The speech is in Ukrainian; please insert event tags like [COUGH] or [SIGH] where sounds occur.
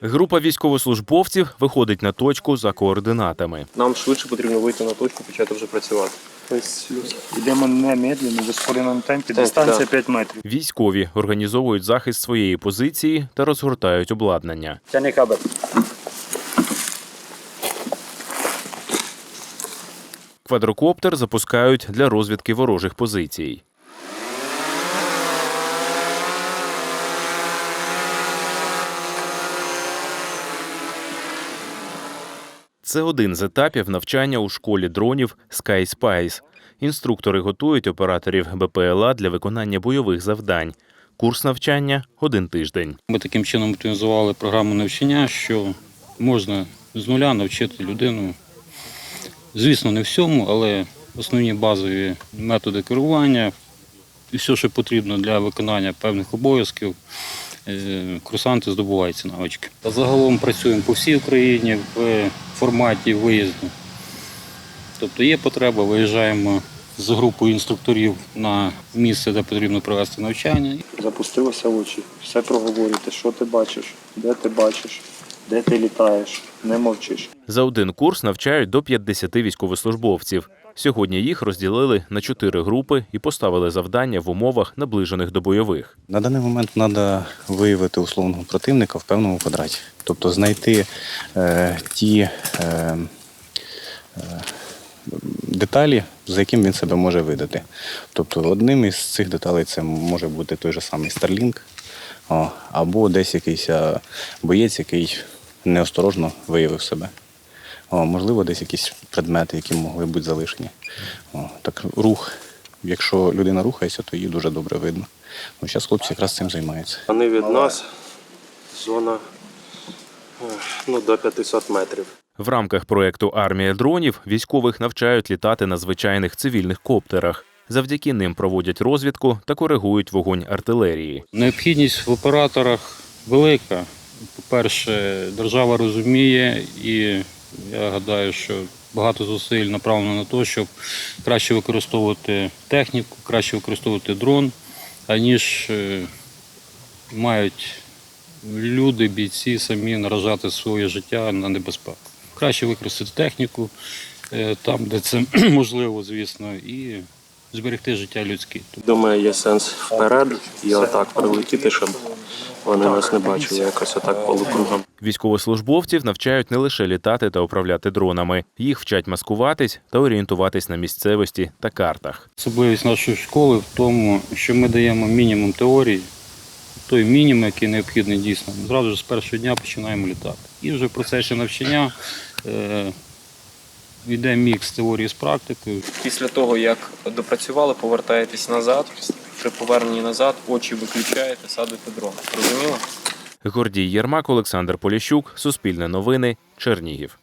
Група військовослужбовців виходить на точку за координатами. Нам швидше потрібно вийти на точку, почати вже працювати. Йдемо не медленно, в ускореному темпі, Так, дистанція так. 5 метрів. Військові організовують захист своєї позиції та розгортають обладнання. Тяни кабель. Квадрокоптер запускають для розвідки ворожих позицій. Це один з етапів навчання у школі дронів Sky Spice. Інструктори готують операторів БПЛА для виконання бойових завдань. Курс навчання один тиждень. Ми таким чином оптимізували програму навчання, що можна з нуля навчити людину. Звісно, не всьому, але основні базові методи керування і все, що потрібно для виконання певних обов'язків, курсанти здобувають ці навички. Загалом працюємо по всій Україні в форматі виїзду. Тобто є потреба, виїжджаємо з групою інструкторів на місце, де потрібно провести навчання, Запустилося в очі. Все проговорюйте, що ти бачиш, де ти бачиш, де ти літаєш, не мовчиш. За один курс навчають до 50 військовослужбовців. Сьогодні їх розділили на чотири групи і поставили завдання в умовах, наближених до бойових. На даний момент треба виявити условного противника в певному квадраті. Тобто знайти е, ті е, е, деталі, за яким він себе може видати. Тобто одним із цих деталей це може бути той же самий Starlink, або десь якийсь е, боєць, який неосторожно виявив себе. О, можливо, десь якісь предмети, які могли бути залишені. О, так рух. Якщо людина рухається, то її дуже добре видно. Ну, зараз хлопці якраз цим займаються. Вони від нас зона е, ну, до 500 метрів. В рамках проекту Армія дронів військових навчають літати на звичайних цивільних коптерах. Завдяки ним проводять розвідку та коригують вогонь артилерії. Необхідність в операторах велика. По-перше, держава розуміє, і я гадаю, що багато зусиль направлено на те, щоб краще використовувати техніку, краще використовувати дрон, аніж е, мають люди, бійці самі наражати своє життя на небезпеку. Краще використати техніку е, там, де це [CLEARS THROAT] можливо, звісно, і зберегти життя людське. Думаю, є сенс вперед і отак прилетіти, щоб вони нас не бачили якось отак полукругом. Військовослужбовців навчають не лише літати та управляти дронами, їх вчать маскуватись та орієнтуватись на місцевості та картах. Особливість нашої школи в тому, що ми даємо мінімум теорії, той мінімум, який необхідний дійсно. Ми Зразу ж з першого дня починаємо літати. І вже в процесі навчання е, йде мікс теорії з практикою. Після того, як допрацювали, повертаєтесь назад. При поверненні назад очі виключаєте, садите дрон. Розуміло? Гордій Єрмак, Олександр Поліщук, Суспільне новини, Чернігів.